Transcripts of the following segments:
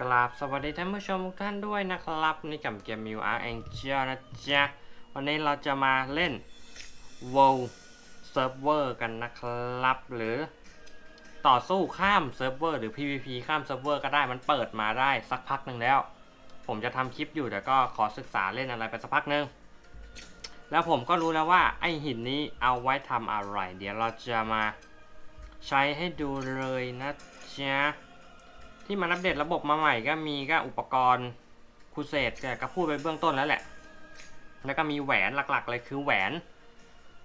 กราบสวัสดีท่านผู้ชมทุกท่านด้วยนะครับนี่กับเกมมิวอาร์เองเจลนะจ๊ะ วันนี้เราจะมาเล่น WoW Server กันนะครับ หรือต่อสู้ข้ามเซิร์ฟเวอร์หรือ PVP ข้ามเซิร์ฟเวอร์ก็ได้มันเปิดมาได้สักพักหนึ่งแล้ว ผมจะทำคลิปอยู่แต่ก็ขอศึกษาเล่นอะไรไปสักพักหนึ่งแล้วผมก็รู้แล้วว่าไอหินนี้เอาไว้ทำอะไร เดี๋ยวเราจะมาใช้ให้ดูเลยนะจ๊ะ ที่มันอัปเดตระบบมาใหม่ก็มีก็อุปกรณ์คูเซตก็พูดไปเบื้องต้นแล้วแหละ แล้วก็มีแหวนหลักๆเลยคือแหวน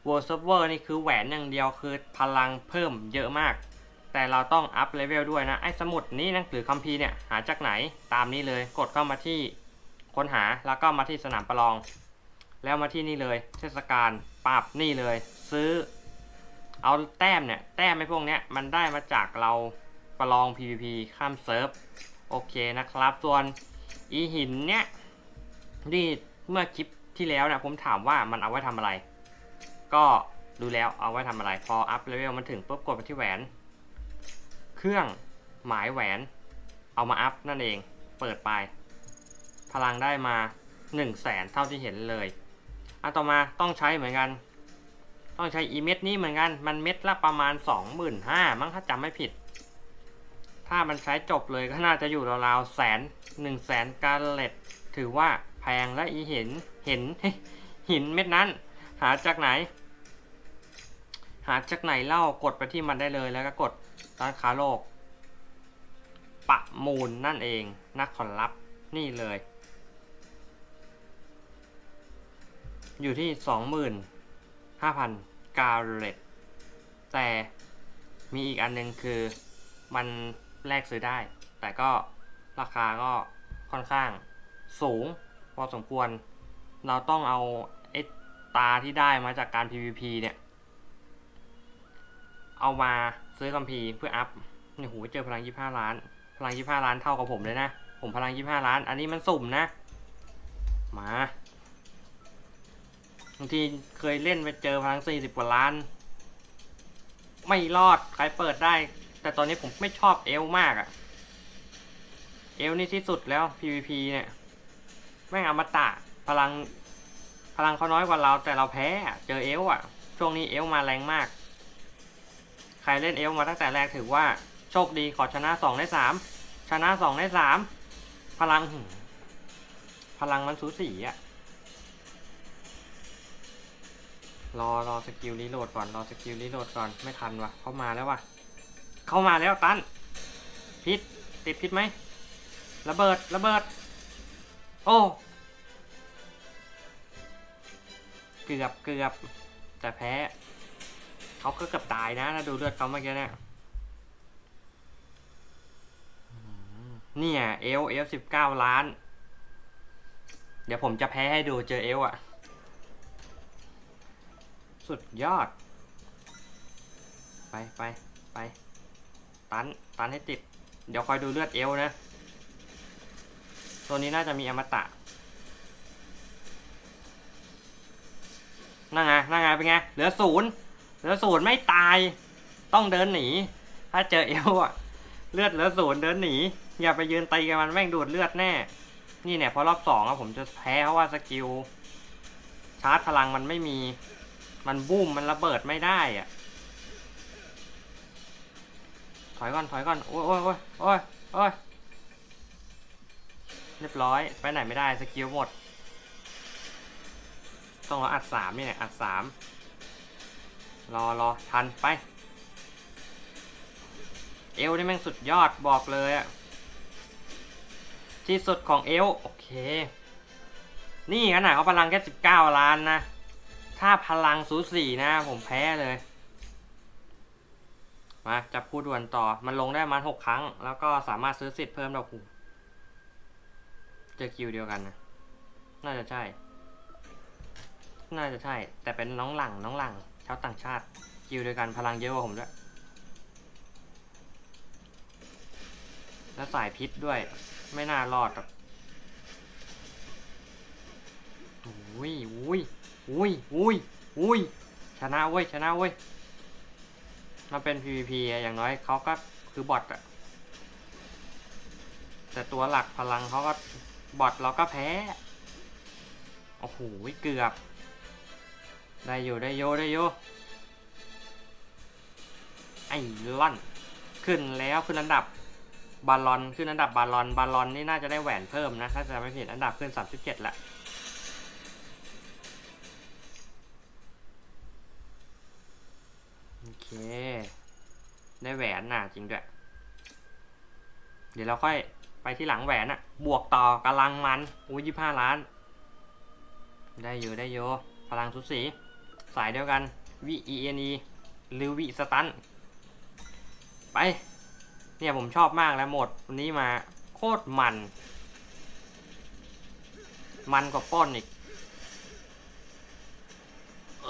World Server นี่คือแหวนอย่างเดียวคือพลังเพิ่มเยอะมาก แต่เราต้องอัพเลเวลด้วยนะ ไอ้สมุดนี้หนังสือคัมภีร์เนี่ยหาจากไหนตามนี้เลยกดเข้ามาที่ค้นหาแล้วก็มาที่สนามประลอง แล้วมาที่นี่เลย เทศกาลปรับนี่เลย ซื้อ เอาแต้มเนี่ย แต้มไอ้พวกเนี้ยมันได้มาจากเรา ประลอง PVP ข้ามเซิร์ฟ โอเคนะครับ ส่วนอีหินเนี่ยที่เมื่อคลิปที่แล้วนะผมถามว่ามันเอาไว้ทำอะไร ก็ดูแล้วเอาไว้ทำอะไร พออัพเลเวลมันถึงปุ๊บกดไปที่แหวน เครื่องหมายแหวนเอามาอัพนั่นเองเปิดไป พลังได้มา1 0 0 0 0แสนเท่าที่เห็นเลยอันต่อมาต้องใช้เหมือนกัน ต้องใช้อีเม็ดนี้เหมือนกัน มันเม็ดละประมาณ 25,000มั้งถ้าจำไม่ผิด ถ้ามันใช้จบเลยก็น่าจะอยู่ราวๆแสนหนึ่งแสนกาเลตถือว่าแพงและอีเห็นเห็นหินเม็ดนั้น หาจากไหน หาจากไหนเล่ากดไปที่มันได้เลยแล้วก็กดร้านค้าโลกปะมูลนั่นเองนักขอรับนี่เลย อยู่ที่สองหมื่นห้าพันกาเลตแต่มีอีกอันหนึงคือมัน แลกซื้อได้ แต่ก็ราคาก็ค่อนข้างสูง พอสมควร เราต้องเอาไอ้ตาที่ได้มาจากการ PVP เนี่ย เอามาซื้อคัมภีร์เพื่ออัพเนี่ยโหเจอพลัง 25 ล้าน พลัง 25 ล้านเท่ากับผมเลยนะ ผมพลัง 25 ล้าน อันนี้มันสุ่มนะ มาบางทีเคยเล่นไปเจอพลัง 40 กว่าล้าน ไม่รอด ใครเปิดได้ แต่ตอนนี้ผมไม่ชอบเอลมากอะเอลนี่ที่สุดแล้ว PVP เนี่ย แม่งอมตะพลัง พลังเขาน้อยกว่าเราแต่เราแพ้เจอเอลอะช่วงนี้เอลมาแรงมาก ใครเล่นเอลมาตั้งแต่แรกถือว่าโชคดีขอชนะสองในสามชนะสองในสามพลัง พลังมันสูสีอะรอรอสกิลรีโหลดก่อนรอสกิลรีโหลดก่อนไม่ทันวะเขามาแล้ววะ เข้ามาแล้วตันพิษติดพิษไหมระเบิดระเบิด โอ้ เกือบเกือบแต่แพ้เขาก็เกือบตายนะถ้าดูเลือดเขาเมื่อกี้เนี่ยเนี่ยเอลเอลสิบเก้าล้าน เดี๋ยวผมจะแพ้ให้ดูเจอเอลอะสุดยอด ไปไปไป ตันตันให้ติด เดี๋ยวคอยดูเลือดเอลนะ ตัวนี้น่าจะมีอมตะนั่งไงนั่งไงเป็นไง เหลือศูนย์เหลือศูนย์ไม่ตาย ต้องเดินหนี ถ้าเจอเอลอะเลือดเหลือศูนย์เดินหนี อย่าไปยืนตีกับมันแม่งดูดเลือดแน่ นี่เนี่ยพอรอบสองอะผมจะแพ้เพราะว่าสกิลชาร์จพลังมันไม่มี มันบูมมันระเบิดไม่ได้อะ ถอยก่อนถอยก่อนโอ้ยโอ้ยโอ้ยโอ้ยโอ้ยเรียบร้อย ไปไหนไม่ได้สกิลหมด ต้องรออัดสามนี่แหละอัดสามรอรอทันไป เอลนี่แม่งสุดยอดบอกเลยอะที่สุดของเอลโอเค นี่ขนาดเขาพลังแค่สิบเก้าล้านนะ ถ้าพลังสูสีนะ ผมแพ้เลย มาจับคู่ด่วนต่อมันลงได้ประมาหกครั้ง แล้วก็สามารถซื้อสิทธิ์เพิ่มดอกหูเจอคิวเดียวกันนะน่าจะใช่ น่าจะใช่ แต่เป็นน้องหลังน้องหลังชาวต่างชาติกิวเดียวกันพลังเยอะกว่าผมด้วย แล้วสายพิษด้วย ไม่น่ารอดหรอกอุ้ยอุ้ยอุ้ยอุ้ยอุ้ยชนะเว้ยชนะเว้ย มาเป็น PVP อะอย่างน้อยเขาก็คือบอทอะแต่ตัวหลักพลังเขาก็บอทเราก็แพ้ โอ้โหเกือบ ได้อยู่ได้โยได้โยไอ้ล่อน ขึ้นแล้วขึ้นอันดับบาลอนขึ้นอันดับบาลอนบาลอนนี่น่าจะได้แหวนเพิ่มนะ ถ้าจะไม่ผิดอันดับขึ้น 37ละ เค ได้แหวนน่ะจริงด้วย เดี๋ยวเราค่อยไปที่หลังแหวนอะบวกต่อกำลังมันอุ้ยยี่ห้าล้าน ได้อยู่ได้โยพลังสุดสี สายเดียวกันวิ e n e หรือวิสตันไป เนี่ยผมชอบมากแล้วหมดวันนี้มาโคตรมัน มันกว่าป้อนอีก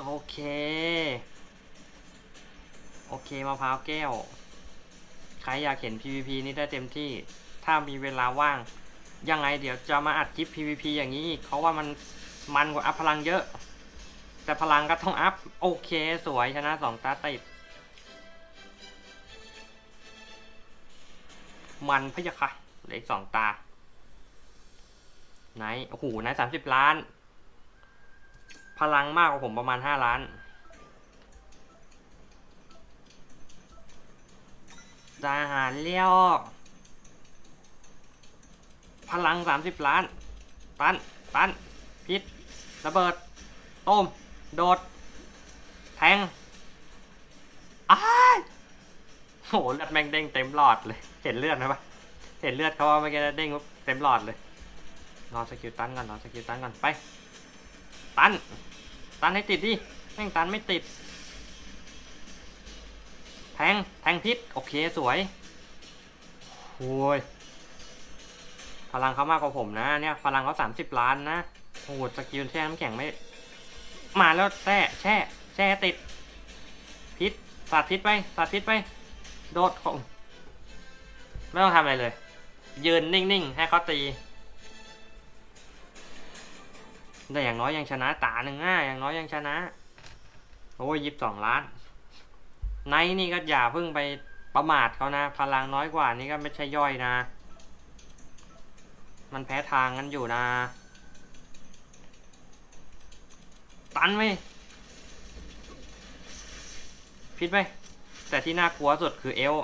โอเค โอเคมะพร้าวแก้ว ใครอยากเห็น PVP นี่ได้เต็มที่ ถ้ามีเวลาว่าง ยังไงเดี๋ยวจะมาอัดคลิป PVP อย่างนี้อีกเพราะว่ามันมันกว่าอัพพลังเยอะ แต่พลังก็ต้องอัพ โอเคสวยชนะสองตาติด มันพะยะค่ะเหลืออีกสองตา ไหน โอ้โหไหนสามสิบล้าน พลังมากกว่าผมประมาณห้าล้าน ทหารเลี้ยวพลังสามสิบล้าน ตัน ตัน พิษ ระเบิด ต้ม โดด แทงอ้าโหเลือดแม่งเด้งเต็มหลอดเลย เห็นเลือดไหมปะเห็นเลือดเขาว่าเมื่อกี้เด้งปุ๊บเต็มหลอดเลย รอสกิลตันก่อน รอสกิลตันก่อน ไป ตัน ตันให้ติดดิ แม่งตันไม่ติด ทง แทงพิษ โอเคสวยโอ้ย พลังเขามากกว่าผมนะ เนี่ย พลังเขาสามสิบล้านนะโอ้โหสกิลแช่น้ำแข็งไม่ มาแล้วแช่แช่ แช่ติด พิษ สาดพิษไป สาดพิษไป โดดของ ไม่ต้องทำอะไรเลย ยืนนิ่งๆ ให้เขาตี แต่อย่างน้อยยังชนะตาหนึ่งอะอย่างน้อยยังชนะ โอ้ยยิบสองล้าน ไนท์นี่ก็อย่าเพิ่งไปประมาทเขานะ พลังน้อยกว่านี่ก็ไม่ใช่ย่อยนะ มันแพ้ทางกันอยู่นะ ตันไหมพิษไหมแต่ที่น่ากลัวสุดคือเอล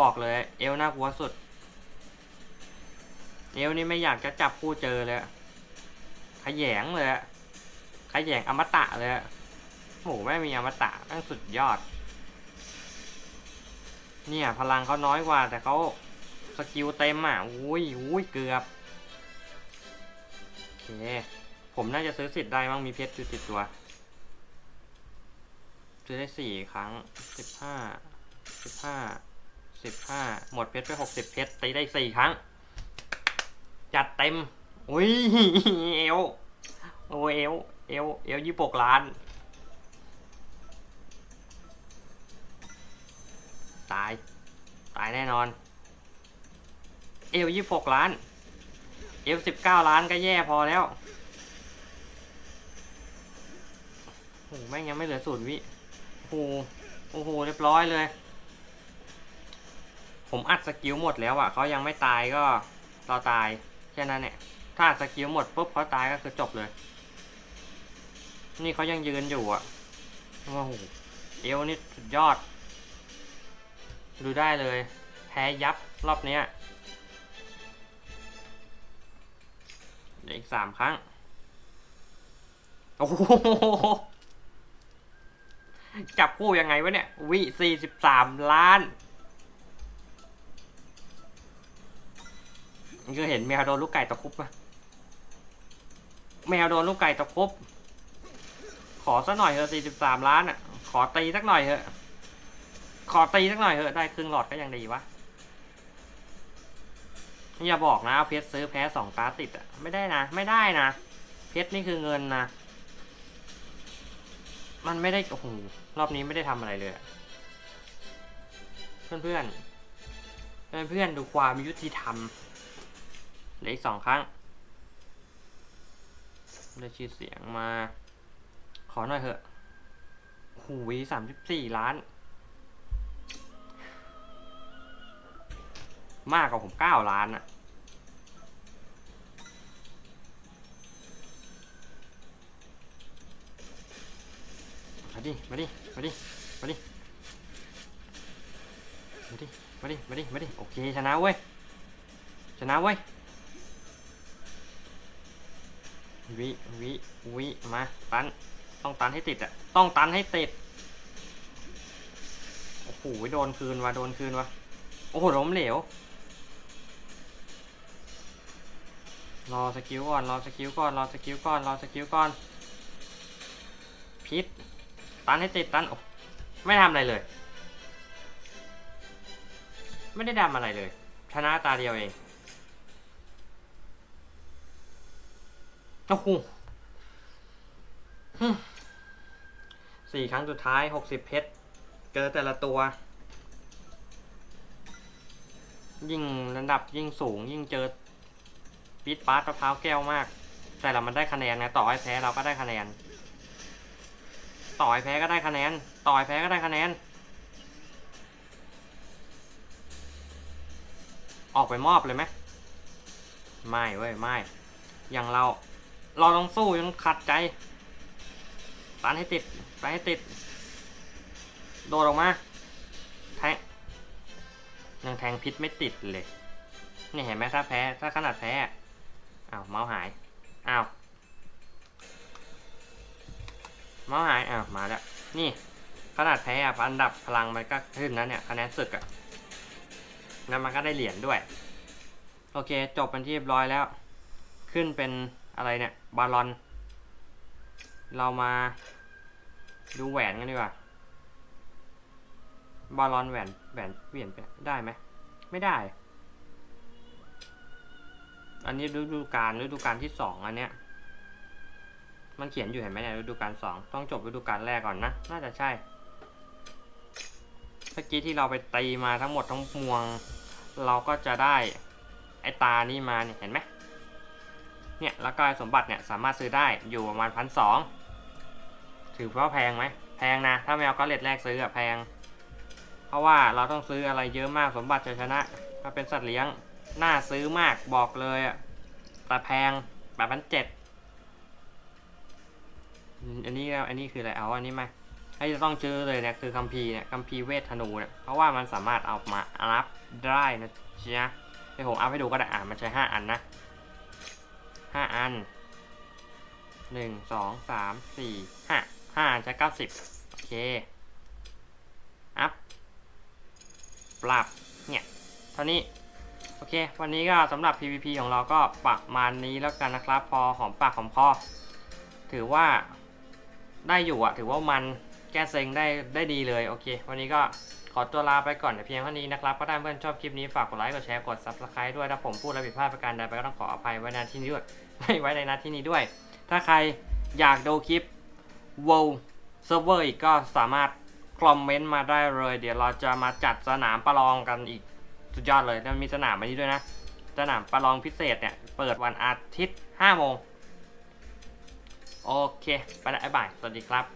บอกเลย เอลน่ากลัวสุด เอลนี่ไม่อยากจะจับคู่เจอเลยขยงเลยขยงอมตะเลยโหไม่มีอมตะนั่งสุดยอด เนี่ย พลังเขาน้อยกว่า แต่เขาสกิลเต็มอะอุ้ยอุ้ยเกือบโอเคผมน่าจะซื้อสิทธิ์ได้มั้งมีเพชรอยู่ติดตัว ซื้อได้สี่ครั้งสิบห้าสิบห้าสิบห้าหมดเพชรไปหกสิบเพชรตีได้สี่ครั้ง จัดเต็ม อุ้ยเอวโอเอวเอวเอวยี่ปกล้านายแน่นอน เอวยี่หกล้าน เอวสิบเก้าล้านก็แย่พอแล้วโอ้โหแม่งยังไม่เหลือศูนย์วิโอ้โหโอ้โหเรียบร้อยเลย ผมอัดสกิลหมดแล้วอะเขายังไม่ตายก็เราตายแค่นั้นเนี่ยถ้าสกิลหมดปุ๊บเขาตายก็คือจบเลย นี่เขายังยืนอยู่อะโอ้โหเอวนี่สุดยอด ดูได้เลย แพ้ยับรอบเนี้ยเดี๋ยวอีกสามครั้ง โอ้โหจับคู่ยังไงวะเนี่ย วิสี่สิบสามล้านนี่คือเห็นแมวโดนลูกไก่ตะคุบปะแมวโดนลูกไก่ตะคุบ ขอสักหน่อยเถอะสี่สิบสามล้านอะ ขอตีสักหน่อยเถอะ ขอตีสักหน่อยเถอะได้ครึ่งหลอดก็ยังดีวะอย่าบอกนะเอาเพชรซื้อแพ้สองตาติดอะไม่ได้นะ ไม่ได้นะ เพชรนี่คือเงินนะ มันไม่ได้โอ้โหรอบนี้ไม่ได้ทำอะไรเลยเพื่อนเพื่อนเพื่อนเพื่อนดูความยุติธรรมเหลืออีกสองครั้งได้ชื่อเสียงมา ขอหน่อยเถอะหูวีสามสิบสี่ล้าน มากกว่าผมเก้าล้านอะมาดิ มาดิ มาดิ มาดิ มาดิ มาดิ มาดิ มาดิ โอเค ชนะเว้ย ชนะเว้ย วิ วิ วิ มา ตัน ต้องตันให้ติดอะต้องตันให้ติด โอ้โห โดนคืนวะโดนคืนวะโอ้โหล้มเหลว รอสกิลก่อนรอสกิลก่อนรอสกิลก่อนรอสกิลก่อนพิษตันให้ติดตันโอ้ไม่ทำอะไรเลย ไม่ได้ดำอะไรเลย ชนะตาเดียวเองโอ้โหสี่ครั้งสุดท้ายหกสิบเพชรเจอแต่ละตัว ยิ่งระดับยิ่งสูงยิ่งเจอ ปีดปาร์ตมะพร้าวแก้วมาก แต่เรามันได้คะแนนนะต่อให้แพ้เราก็ได้คะแนน ต่อให้แพ้ก็ได้คะแนน ต่อให้แพ้ก็ได้คะแนน ออกไปมอบเลยไหมไม่เว้ยไม่อย่างเรา เราต้องสู้ยังขัดใจตันให้ติดไปให้ติด โดดออกมา แทงยังแทงพิษไม่ติดเลย นี่เห็นไหมถ้าแพ้ ถ้าขนาดแพ้ อ้าวเมาส์หาย อ้าวเมาส์หายอ้าวมาแล้ว นี่ขนาดแพ้อะอันดับพลังมันก็ขึ้นนะเนี่ยคะแนนศึกอะแล้วมันก็ได้เหรียญด้วย โอเค จบเป็นที่เรียบร้อยแล้ว ขึ้นเป็นอะไรเนี่ย บาลอน เรามาดูแหวนกันดีกว่า บาลอนแหวนแหวนเปลี่ยนไปได้ไหม ไม่ได้ อันนี้ฤดูกาลฤดูกาลที่สองอันเนี้ย มันเขียนอยู่เห็นไหมเนี่ยฤดูกาลสองต้องจบฤดูกาลแรกก่อนนะ น่าจะใช่เมื่อกี้ที่เราไปตีมาทั้งหมดทั้งมวง เราก็จะได้ไอตานี่มาเนี่ยเห็นไหมเนี่ยแล้วก็สมบัติเนี่ยสามารถซื้อได้อยู่ประมาณพันสองถือว่าแพงไหมแพงนะ ถ้าไม่เอาก็เลทแรกซื้ออะแพง เพราะว่าเราต้องซื้ออะไรเยอะมากสมบัติจะชนะ ถ้าเป็นสัตว์เลี้ยง น่าซื้อมากบอกเลยอะแต่แพงแปดพันเจ็ดอันนี้อันนี้คืออะไรเอาอันนี้มาให้จะต้องซื้อเลยเนี่ยคือคัมภีร์เนี่ยคัมภีร์เวทธนูเนี่ยเพราะว่ามันสามารถเอามาอัพได้นะจ๊ะเดี๋ยวผมอัพให้ดูก็ได้อ่ามันใช้ห้าอันนะห้าอันหนึ่งสองสามสี่ห้าห้าอันใช้เก้าสิบโอเคอัพปรับเนี่ยเท่านี้ โอเค วันนี้ก็สำหรับ PVP ของเราก็ประมาณนี้แล้วกันนะครับ พอหอมปากหอมคอถือว่าได้อยู่อะถือว่ามันแก้เซ็งได้ได้ดีเลยโอเค วันนี้ก็ขอตัวลาไปก่อนแต่เพียงเท่านี้นะครับก็ถ้าเพื่อนชอบคลิปนี้ฝากกดไลค์กดแชร์กด Subscribe ด้วยถ้าผมพูดอะไรผิดพลาดประการใดไปก็ต้องขออภัยไว้ในที่นี้ด้วยไม่ไว้ในนัดที่นี้ด้วย ถ้าใครอยากดูคลิป WoW Server อีกก็สามารถคอมเมนต์มาได้เลย เดี๋ยวเราจะมาจัดสนามประลองกันอีก สุดยอดเลยแล้วมีสนามอันนี้ด้วยนะ สนามประลองพิเศษเนี่ย เปิดวันอาทิตย์5โมง โอเค ไปล้วบ๊ายบาย สวัสดีครับ